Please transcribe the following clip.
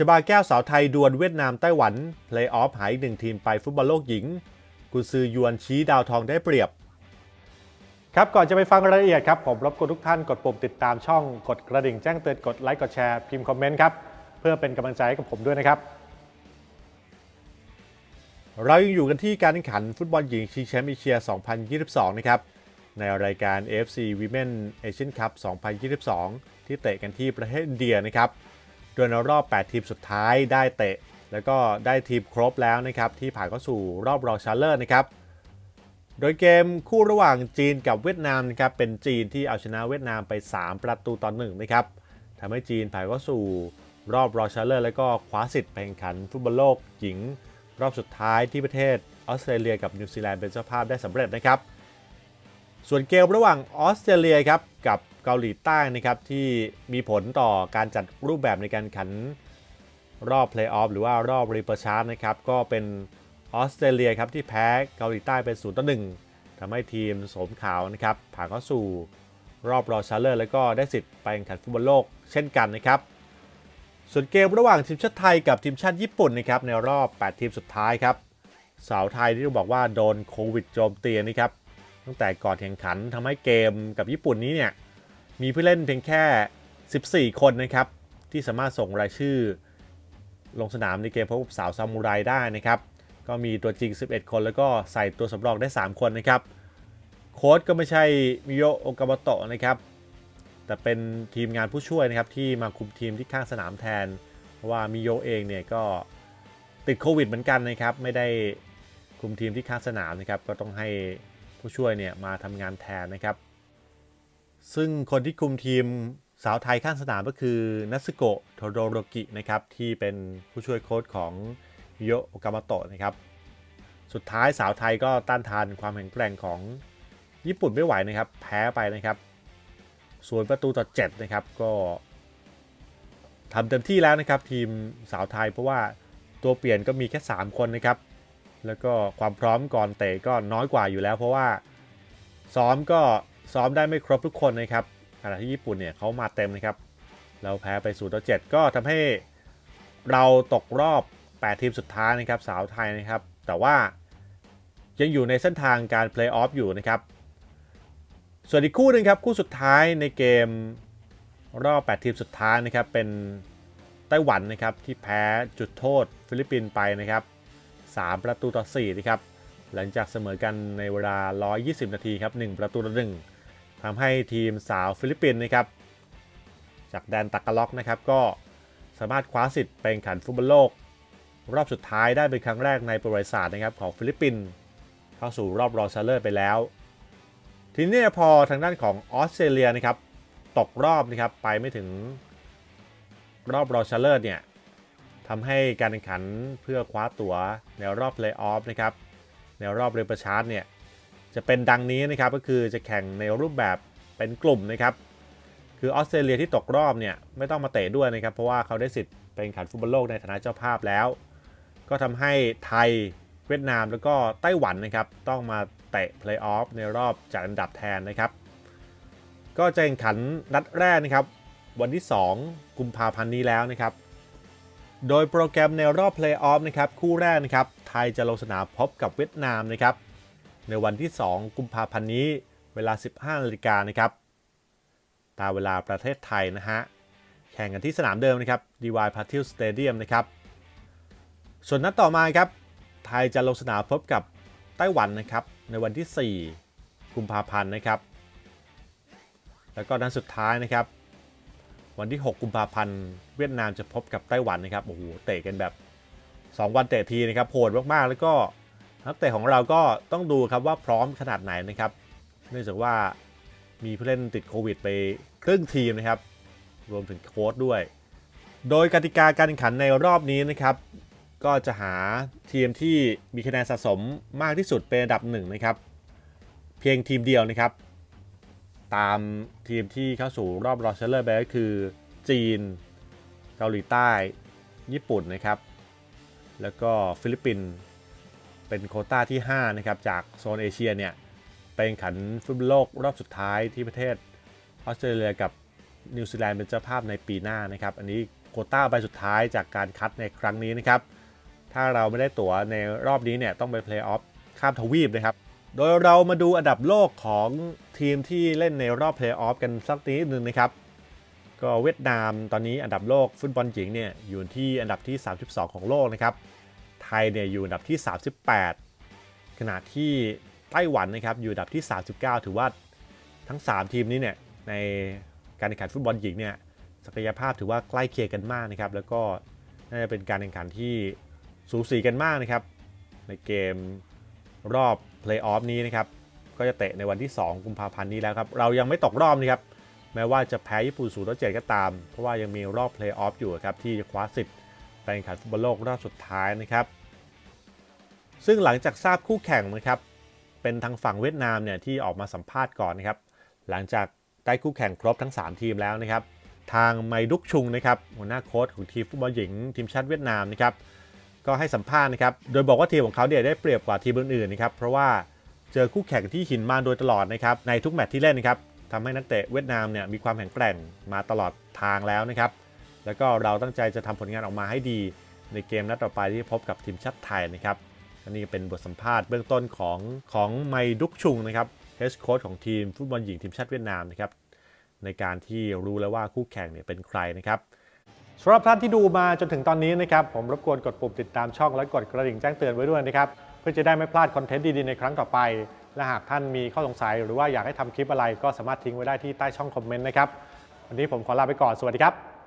ชบาแก้วสาวไทยดวลเวียดนามไต้หวันเพลย์ออฟหายอีกหนึ่งทีมไปฟุตบอลโลกหญิง กุนซือยวนชี้ดาวทองได้เปรียบ ครับก่อนจะไปฟังรายละเอียดครับ ผมรบกวนทุกท่านกดปุ่มติดตามช่องกดกระดิ่งแจ้งเตือนกดไลค์กดแชร์พิมพ์คอมเมนต์ครับ เพื่อเป็นกำลังใจให้กับผมด้วยนะครับ เรายังอยู่กันที่การแข่งขันฟุตบอลหญิงชิงแชมป์เอเชีย 2022 นะครับในรายการ AFC Women Asian Cup 2022 ที่เตะกันที่ประเทศอินเดียนะครับ โดยในรอบ 8 ทีมสุดท้ายได้เตะ แล้วก็ได้ทีมครบแล้วนะครับที่ผ่านเข้าสู่รอบรองชาเลอร์นะครับโดยเกมคู่ระหว่างจีนกับเวียดนามนะครับเป็นจีนที่เอาชนะเวียดนามไป 3 ประตูต่อ1นะครับทำให้จีนผ่านเข้าสู่รอบรองชาเลอร์แล้วก็คว้าสิทธิ์ไปแข่งขันฟุตบอลโลกหญิง รอบสุดท้ายที่ประเทศออสเตรเลียกับนิวซีแลนด์เป็นเจ้าภาพได้สำเร็จนะครับ ส่วนเกมระหว่างออสเตรเลียครับกับ เกาหลีใต้นะครับที่มีผลต่อการจัดรูปแบบในการขันรอบเพลย์ออฟหรือว่ารอบรีเปอร์ชาร์นะครับก็เป็นออสเตรเลียครับที่แพ้เกาหลีใต้เป็น0ต่อ1ทำให้ทีมโสมขาวนะครับผ่านเข้าสู่รอบรอชาเลอร์แล้วก็ได้สิทธิ์ไปแข่งขันฟุตบอลโลกเช่นกันนะครับส่วนเกมระหว่างทีมชาติไทยกับทีมชาติญี่ปุ่นนะครับในรอบ 8 ทีมสุดท้ายครับสาวไทยที่ต้องบอกว่าโดนโควิดโจมตีนะครับตั้งแต่ก่อนแข่งขันทำให้เกมกับญี่ปุ่นนี้เนี่ย มีผู้เล่นเพียงแค่ 14 คนนะครับ ที่สามารถส่งรายชื่อ ลงสนามในเกมพบกับสาวซามูไรได้นะครับ ก็มีตัวจริง 11 คนแล้วก็ใส่ตัวสำรองได้ 3 คนนะครับ โค้ชก็ไม่ใช่มิโยโอกา a โตะนะครับ แต่เป็นทีมงานผู้ช่วยนะครับ ที่มาคุมทีมที่ข้างสนามแทนเพราะว่ามิโยเองเนี่ยก็ติดโควิดเหมือนกันนะครับ ไม่ได้คุมทีมที่ข้างสนามนะครับ ก็ต้องให้ผู้ช่วยเนี่ยมาทำงานแทนนะครับ ซึ่งคนที่คุมทีมสาวไทยข้างสนามก็คือนัสโกะโทโดโรกินะครับที่เป็นผู้ช่วยโค้ชของโยโอกา a โตะนะครับ สุดท้ายสาวไทยก็ต้านทานความแข็งแกร่งของญี่ปุ่นไม่ไหวนะครับ แพ้ไปนะครับส่วนประตูต่อ7นะครับก็ทำเต็มที่แล้วนะครับทีมสาวไทยเพราะว่าตัวเปลี่ยนก็มีแค่ 3 คนนะครับ แล้วก็ความพร้อมก่อนเตะก็น้อยกว่าอยู่แล้ว เพราะว่าซ้อมก็ ซ้อมได้ไม่ครบทุกคนนะครับขณะที่ญี่ปุ่นเนี่ยเขามาเต็มนะครับ เราแพ้ไป0ต่อ7ก็ทำให้เราตกรอบ 8 ทีมสุดท้ายนะครับสาวไทยนะครับ แต่ว่ายังอยู่ในเส้นทางการเพลย์ออฟอยู่นะครับ ส่วนอีกคู่หนึ่งครับ คู่สุดท้ายในเกมรอบ 8 ทีมสุดท้ายนะครับ เป็นไต้หวันนะครับที่แพ้จุดโทษฟิลิปปินส์ไปนะครับ 3 ประตูต่อ4นะครับ หลังจากเสมอกันในเวลา 120 นาทีครับ 1 ประตูต่อ1 ทำให้ทีมสาวฟิลิปปินส์นะครับ จากแดนตักกะล็อกนะครับ ก็สามารถคว้าสิทธิ์ไปแข่งขันฟุตบอลโลก รอบสุดท้ายได้เป็นครั้งแรกในประวัติศาสตร์นะครับของฟิลิปปินส์เข้าสู่รอบรองชาเลอร์ไปแล้ว ทีนี้พอทางด้านของออสเตรเลียนะครับ ตกรอบนะครับไปไม่ถึงรอบรองชาเลอร์เนี่ยทำให้การแข่งขันเพื่อคว้าตั๋วในรอบเพลย์ออฟนะครับในรอบเรเปอร์ชาร์ตเนี่ย จะเป็นดังนี้นะครับก็คือจะแข่งในรูปแบบเป็นกลุ่มนะครับ คือออสเตรเลียที่ตกรอบเนี่ยไม่ต้องมาเตะด้วยนะครับ เพราะว่าเขาได้สิทธิ์ไปแข่งขันฟุตบอลโลกในฐานะเจ้าภาพแล้ว ก็ทำให้ไทยเวียดนามแล้วก็ไต้หวันนะครับ ต้องมาเตะเพลย์ออฟในรอบจัดอันดับแทนนะครับ ก็จะแข่งขันนัดแรกนะครับ วันที่ 2 กุมภาพันธ์นี้แล้วนะครับ โดยโปรแกรมในรอบเพลย์ออฟนะครับคู่แรกนะครับไทยจะลงสนามพบกับเวียดนามนะครับ ในวันที่ 2 กุมภาพันธ์นี้ เวลา 15นาฬิกานะครับตามเวลาประเทศไทยนะฮะแข่งกันที่สนามเดิมนะครับ DY p a t i l Stadium นะครับส่วนนัดต่อมาครับไทยจะลงสนามพบกับไต้หวันนะครับในวันที่ 4 กุมภาพันธ์นะครับ แล้วก็นัดสุดท้ายนะครับ วันที่ 6 กุมภาพันธ์เวียดนามจะพบกับไต้หวันนะครับโอ้โหเตะกันแบบ 2 วันเตะทีนะครับโหดมากๆแล้วก็ นักเตะของเราก็ต้องดูครับว่าพร้อมขนาดไหนนะครับเนื่องจากว่ามีผู้เล่นติดโควิดไปครึ่งทีมนะครับ รวมถึงโค้ชด้วย โดยกติกาการแข่งขันในรอบนี้นะครับ ก็จะหาทีมที่มีคะแนนสะสมมากที่สุดเป็นอันดับหนึ่งนะครับ เพียงทีมเดียวนะครับ ตามทีมที่เข้าสู่รอบรองชนะเลิศไปก็คือ จีน เกาหลีใต้ ญี่ปุ่นนะครับ แล้วก็ฟิลิปปินส์ เป็นโคต้าที่ 5 นะครับ จากโซนเอเชียเนี่ยไปแข่งขันฟุตบอลโลกรอบสุดท้ายที่ประเทศออสเตรเลียกับนิวซีแลนด์เป็นเจ้าภาพในปีหน้านะครับ อันนี้โคต้าใบสุดท้ายจากการคัดในครั้งนี้นะครับ ถ้าเราไม่ได้ตั๋วในรอบนี้เนี่ยต้องไปเพลย์ออฟข้ามทวีปนะครับ โดยเรามาดูอันดับโลกของทีมที่เล่นในรอบเพลย์ออฟกันสักนิดนึงนะครับก็เวียดนามตอนนี้อันดับโลกฟุตบอลหญิงเนี่ยอยู่ที่อันดับที่ 32 ของโลกนะครับ ยเนี่ยอยู่อันดับที่ 38 ขณะที่ไต้หวันนะครับอยู่อันดับที่ 39 ถือว่าทั้ง 3 ทีมนี้เนี่ยในการแข่งขันฟุตบอลหญิงเนี่ยศักยภาพถือว่าใกล้เคียงกันมากนะครับ แล้วก็น่าจะเป็นการแข่งขันที่สูสีกันมากนะครับ ในเกมรอบเพลย์ออฟนี้นะครับ ก็จะเตะในวันที่ 2 กุมภาพันธ์นี้แล้วครับ เรายังไม่ตกรอบนะครับ แม้ว่าจะแพ้ญี่ปุ่น0ต่อ7ก็ตาม เพราะว่ายังมีรอบเพลย์ออฟอยู่ครับ ที่จะคว้าสิทธิ์ไปแข่งขันฟุตบอลโลกรอบสุดท้ายนะครับ ซึ่งหลังจากทราบคู่แข่งนะครับ เป็นทางฝั่งเวียดนามเนี่ยที่ออกมาสัมภาษณ์ก่อนนะครับ หลังจากได้คู่แข่งครบทั้ง 3 ทีมแล้วนะครับ ทางไมดุกชุงนะครับหัวหน้าโค้ชของทีมฟุตบอลหญิงทีมชาติเวียดนามนะครับ ก็ให้สัมภาษณ์นะครับ โดยบอกว่าทีมของเขาเนี่ยได้เปรียบกว่าทีมอื่นๆนะครับ เพราะว่าเจอคู่แข่งที่หินมาโดยตลอดนะครับ ในทุกแมตช์ที่เล่นนะครับทำให้นักเตะเวียดนามเนี่ยมีความแข็งแกร่งมาตลอดทางแล้วนะครับ แล้วก็เราตั้งใจจะทำผลงานออกมาให้ดี ในเกมนัดต่อไปที่พบกับทีมชาติไทยนะครับ อันนี้เป็นบทสัมภาษณ์เบื้องต้นของของไมดุกชุงนะครับเฮดโค้ชของทีมฟุตบอลหญิงทีมชาติเวียดนามนะครับในการที่รู้แล้วว่าคู่แข่งเนี่ยเป็นใครนะครับสำหรับท่านที่ดูมาจนถึงตอนนี้นะครับผมรบกวนกดปุ่มติดตามช่องและกดกระดิ่งแจ้งเตือนไว้ด้วยนะครับเพื่อจะได้ไม่พลาดคอนเทนต์ดีๆในครั้งต่อไป และหากท่านมีข้อสงสัย หรือว่าอยากให้ทำคลิปอะไรก็สามารถทิ้งไว้ได้ที่ใต้ช่องคอมเมนต์นะครับวันนี้ผมขอลาไปก่อนสวัสดีครับ